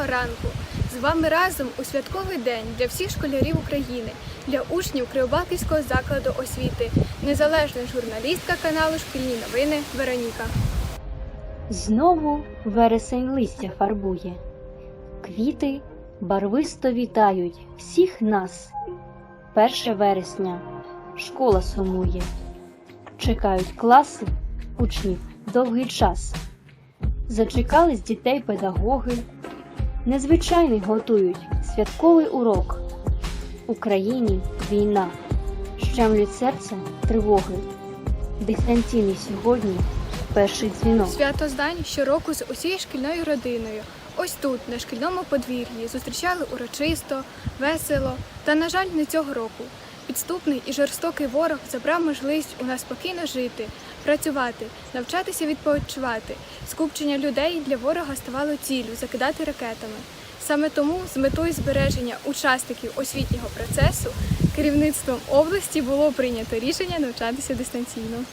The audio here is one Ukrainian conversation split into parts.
Доброго ранку! З вами разом у святковий день для всіх школярів України, для учнів Кривобалтівського закладу освіти, незалежна журналістка каналу Шкільні новини Вероніка. Знову вересень листя фарбує, квіти барвисто вітають всіх нас. Перше вересня школа сумує, чекають класи учнів довгий час. Зачекались дітей педагоги, незвичайний готують святковий урок. Україні війна, щемлють серце тривоги. Дистанційний сьогодні перший дзвінок. Свято Здань щороку з усією шкільною родиною. Ось тут, на шкільному подвір'ї, зустрічали урочисто, весело. Та, на жаль, не цього року. Підступний і жорстокий ворог забрав можливість у нас спокійно жити, працювати, навчатися відпочивати. Скупчення людей для ворога ставало ціллю закидати ракетами. Саме тому з метою збереження учасників освітнього процесу керівництвом області було прийнято рішення навчатися дистанційно.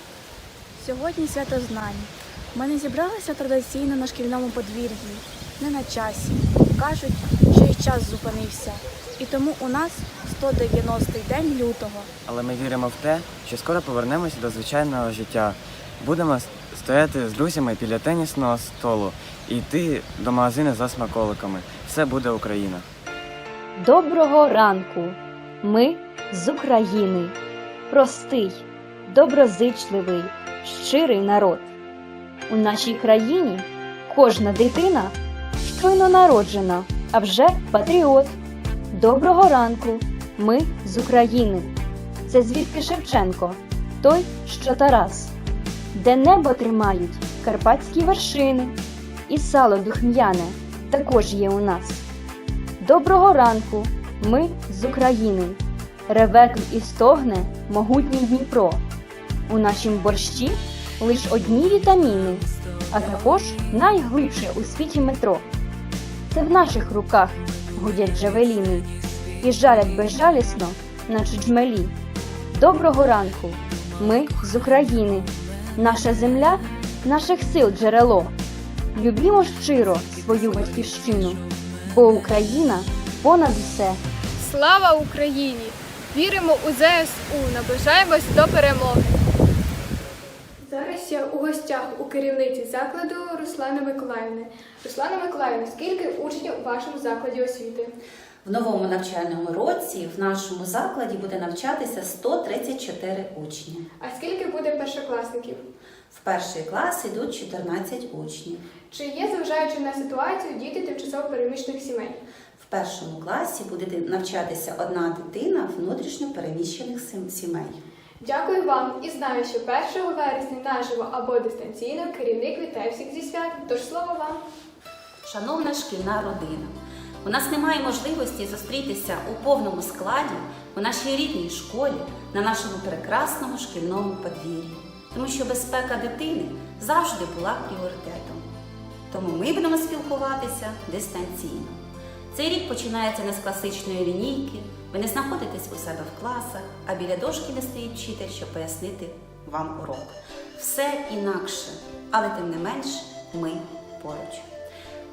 Сьогодні свято знань. Ми не зібралися традиційно на шкільному подвір'ї, не на часі. Кажуть, що і час зупинився. І тому у нас 190-й день лютого. Але ми віримо в те, що скоро повернемося до звичайного життя. Будемо стояти з друзями біля тенісного столу і йти до магазину за смаколиками. Все буде Україна. Доброго ранку! Ми з України. Простий, доброзичливий, щирий народ. У нашій країні кожна дитина щойно народжена, а вже патріот. Доброго ранку! Ми з України. Це звідки Шевченко, той, що Тарас, де небо тримають карпатські вершини, і сало духм'яне також є у нас. Доброго ранку! Ми з України. Реве і стогне могутній Дніпро. У нашім борщі лиш одні вітаміни, а також найглибше у світі метро. Це в наших руках гудять джавеліни і жалять безжалісно, наче джмелі. Доброго ранку! Ми з України. Наша земля наших сил джерело. Любімо щиро свою батьківщину, бо Україна понад усе. Слава Україні! Віримо у ЗСУ, наближаємось до перемоги. Зараз я у гостях у керівниці закладу Руслани Миколаївни. Руслана Миколаївна, скільки учнів у вашому закладі освіти? В новому навчальному році в нашому закладі буде навчатися 134 учні. А скільки буде першокласників? В перший клас йдуть 14 учнів. Чи є, зважаючи на ситуацію, діти тимчасово переміщених сімей? В першому класі буде навчатися одна дитина внутрішньо переміщених сімей. Дякую вам і знаю, що 1 вересня наживо або дистанційно керівник вітає всіх зі святом. Тож слово вам. Шановна шкільна родина, у нас немає можливості зустрітися у повному складі у нашій рідній школі на нашому прекрасному шкільному подвір'ї, тому що безпека дитини завжди була пріоритетом. Тому ми будемо спілкуватися дистанційно. Цей рік починається не з класичної лінійки, ви не знаходитесь у себе в класах, а біля дошки не стоїть вчитель, щоб пояснити вам урок. Все інакше, але тим не менш ми поруч.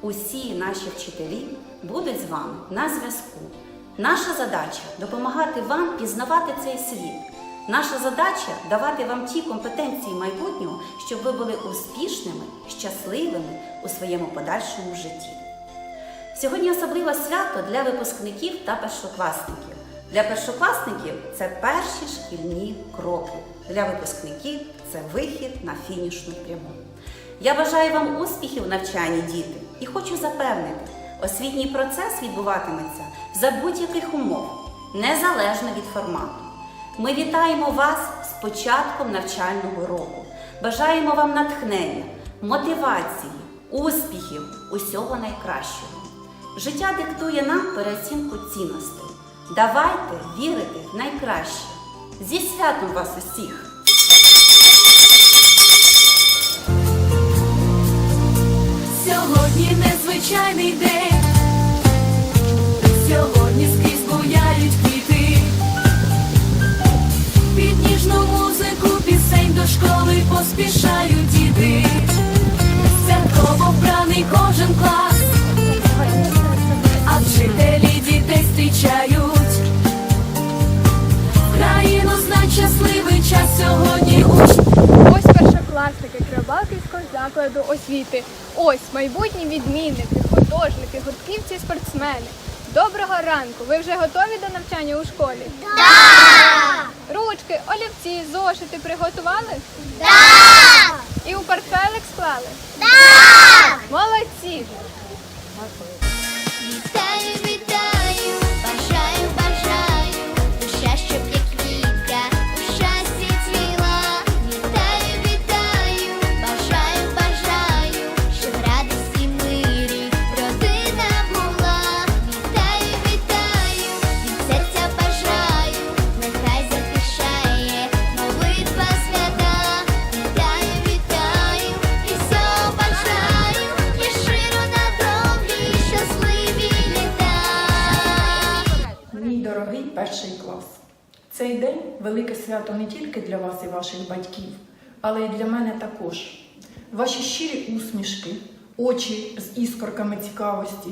Усі наші вчителі будуть з вами на зв'язку. Наша задача допомагати вам пізнавати цей світ. Наша задача давати вам ті компетенції майбутнього, щоб ви були успішними, щасливими у своєму подальшому житті. Сьогодні особливе свято для випускників та першокласників. Для першокласників це перші шкільні кроки. Для випускників це вихід на фінішну пряму. Я бажаю вам успіхів в навчанні, діти, і хочу запевнити, освітній процес відбуватиметься за будь-яких умов, незалежно від формату. Ми вітаємо вас з початком навчального року. Бажаємо вам натхнення, мотивації, успіхів, усього найкращого. Життя диктує нам переоцінку цінностей. Давайте вірити в найкраще. Зі святом вас усіх! Сьогодні незвичайний день, сьогодні скрізь буяють квіти, під ніжну музику пісень до школи поспішають діти, святково вбраний кожен клас, першокласники Кривбалківського закладу освіти. Ось майбутні відмінники, художники, гуртківці, спортсмени. Доброго ранку! Ви вже готові до навчання у школі? Так! Ручки, олівці, зошити приготували? Так! І у портфелик склали? Так! Молодці! Вітаю, Цей день велике свято не тільки для вас і ваших батьків, але й для мене також. Ваші щирі усмішки, очі з іскорками цікавості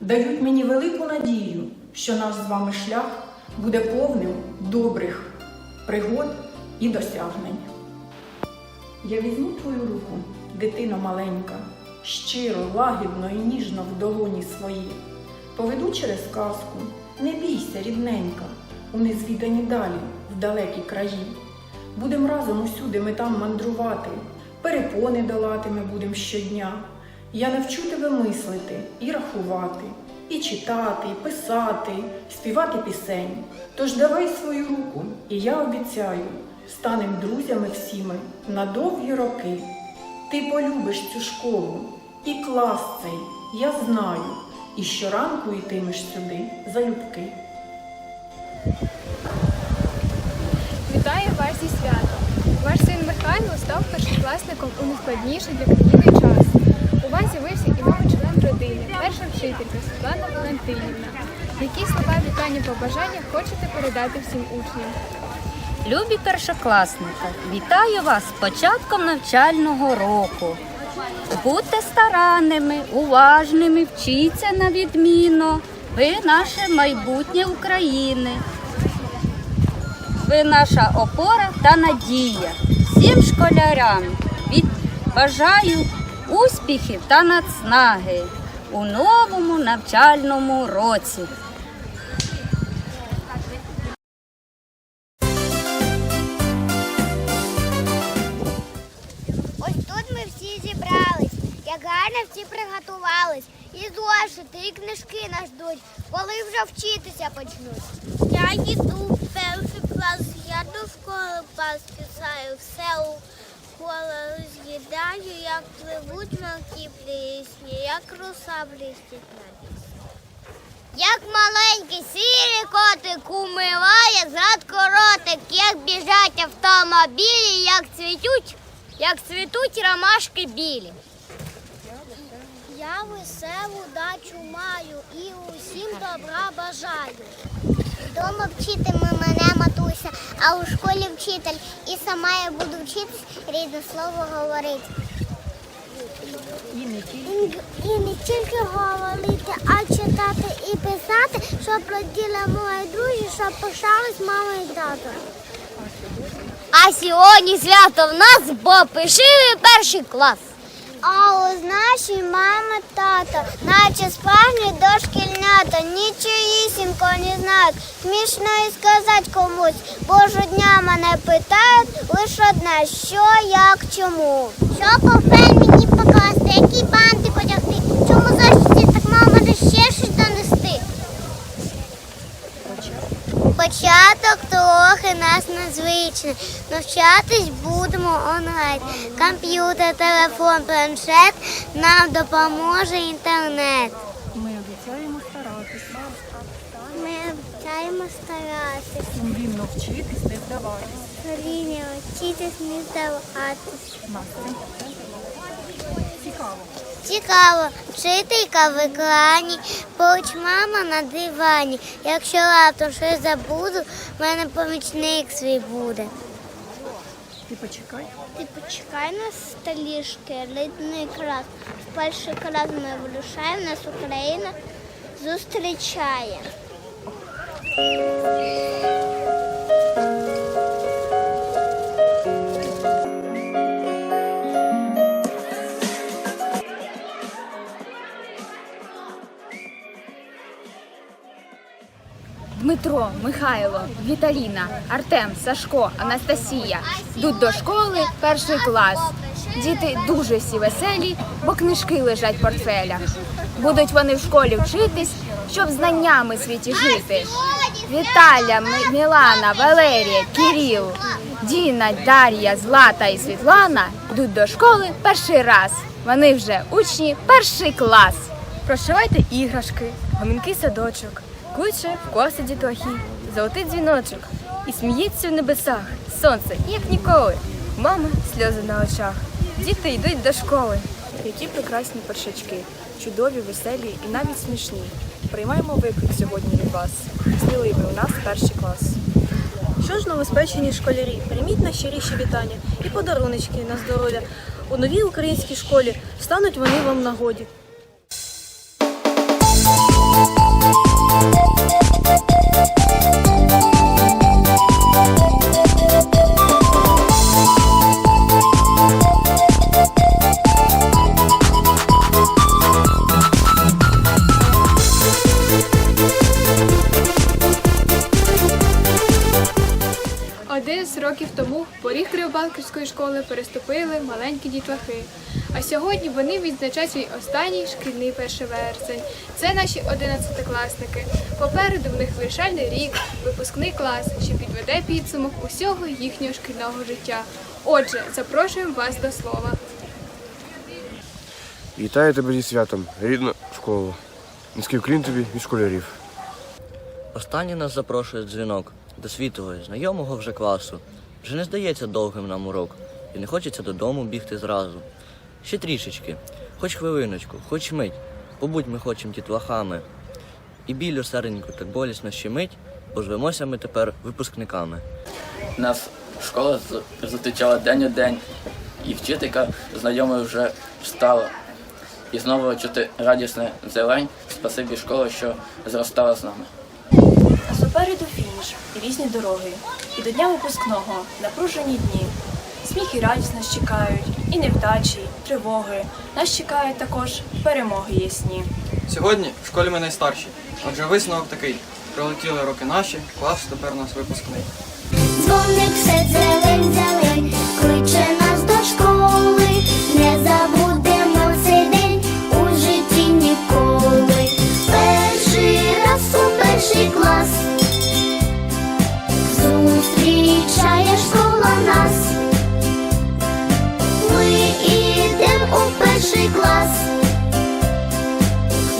дають мені велику надію, що наш з вами шлях буде повним добрих пригод і досягнень. Я візьму твою руку, дитино маленька, щиро, лагідно і ніжно в долоні свої. Поведу через казку, не бійся, рідненька, у незвідані далі, в далекі краї. Будем разом усюди ми там мандрувати, перепони долати ми будем щодня. Я навчу тебе мислити і рахувати, і читати, і писати, співати пісень. Тож давай свою руку, і я обіцяю, станем друзями всіми на довгі роки. Ти полюбиш цю школу і клас цей, я знаю, і щоранку йтимеш сюди залюбки. Вітаю вас зі святом! Ваш син Михайло став першокласником у найскладніший для країни час. У вас з'явився і новий член родини, перша вчителька Світлана Валентинівна. Які слова вітання побажання хочете передати всім учням? Любі першокласники, вітаю вас з початком навчального року. Будьте старанними, уважними, вчіться на відмінно. Ви наше майбутнє України. Ви наша опора та надія. Всім школярам від... бажаю успіхів та нацнаги у новому навчальному році. Всі приготувались. І зошити, і книжки нас ждуть, коли вже вчитися почнуть. Я йду в перший клас, я до школи поспішаю, все у школу з'їдаю, як пливуть мелкі плісні, як руса блистить на. Як маленький сірий котик умиває зрадко ротик, як біжать автомобілі, як цвітуть, як цвітуть ромашки білі. Я веселу дачу маю і усім добра бажаю. Дома вчитиме мене матуся, а у школі вчитель. І сама я буду вчитись рідне слово говорити. І, і не тільки говорити, а читати і писати, щоб раділи мої друзі, щоб пишались мама і тато. А сьогодні свято в нас, бо пишили перший клас. А у нашій мами тато, наче справжні дошкільнята, нічиїсінько не знають. Смішно і сказати комусь, бо жодня мене питають лише одне, що, як, чому. Що по мені покласти, які банти потягти, чому зашті так мало може ще щось донести. Початок трохи нас незвичний. Навчатись будемо онлайн. Комп'ютер, телефон, планшет нам допоможе інтернет. Ми обіцяємо старатися, Ми обіцяємо старатися. сумлінно вчитись, не здаватись. Рівня вчитись не здаватись. Цікаво. Цікаво, вчителька в екрані, поруч мама на дивані. Якщо раптом щось забуду, в мене помічник свій буде. Ти почекай. Ти почекай на столі шкелетний клас. В перший клас ми вирушаємо, нас Україна зустрічає. Дмитро, Михайло, Віталіна, Артем, Сашко, Анастасія йдуть до школи перший клас. Діти дуже всі веселі, бо книжки лежать в портфелях. Будуть вони в школі вчитись, щоб знаннями світі жити. Віталя, Мілана, Валерія, Кіріл, Діна, Дар'я, Злата і Світлана йдуть до школи перший раз. Вони вже учні перший клас. Прощавайте іграшки, гомінки садочок, куче в коси дітлахи, золотий дзвіночок. І сміється в небесах сонце, як ніколи. Мама сльози на очах. Діти йдуть до школи. Які прекрасні першачки, чудові, веселі і навіть смішні. Приймаємо виклик сьогодні від вас. Сміливий у нас перший клас. Що ж новоспечені школярі, прийміть найщиріші вітання і подаруночки на здоров'я. У новій українській школі стануть вони вам нагоді. Поріг Кривбанківської школи переступили маленькі дітлахи. А сьогодні вони відзначають свій останній шкільний перший вересень. Це наші одинадцятикласники. Попереду в них вирішальний рік, випускний клас, що підведе підсумок усього їхнього шкільного життя. Отже, запрошуємо вас до слова. Вітаю тебе зі святом, рідна школа. Низький уклін тобі від школярів. Останній нас запрошує дзвінок до світового, знайомого вже класу. Вже не здається довгим нам урок, і не хочеться додому бігти зразу. Ще трішечки, хоч хвилиночку, хоч мить, побудь ми хочем дітлахами. І білю сереньку так болісно щемить, бо звемося ми тепер випускниками. Нас школа зустрічала день у день, і вчителька знайомою вже стала. І знову чути радісне зелень, спасибі школи, що зростала з нами. А попереду фініш і різні дороги. І до дня випускного напружені дні. Сміх і радість нас чекають, і невдачі, і тривоги. Нас чекають також перемоги ясні. Сьогодні в школі ми найстарші. адже висновок такий. Пролетіли роки наші, клас тепер у нас випускний. Дзвоник все зелень, зелень,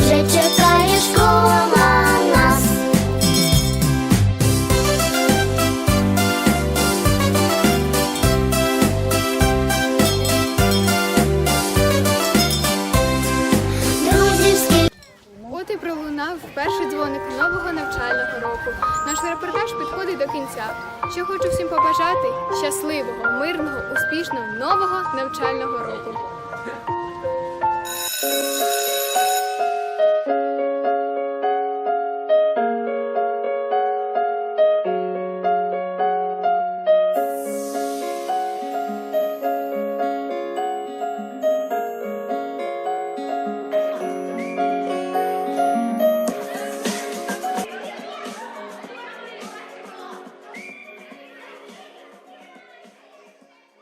вже чекає школа нас. Друзівський пролунав перший дзвоник нового навчального року. Наш репортаж підходить до кінця. Що хочу всім побажати щасливого, мирного, успішного нового навчального року.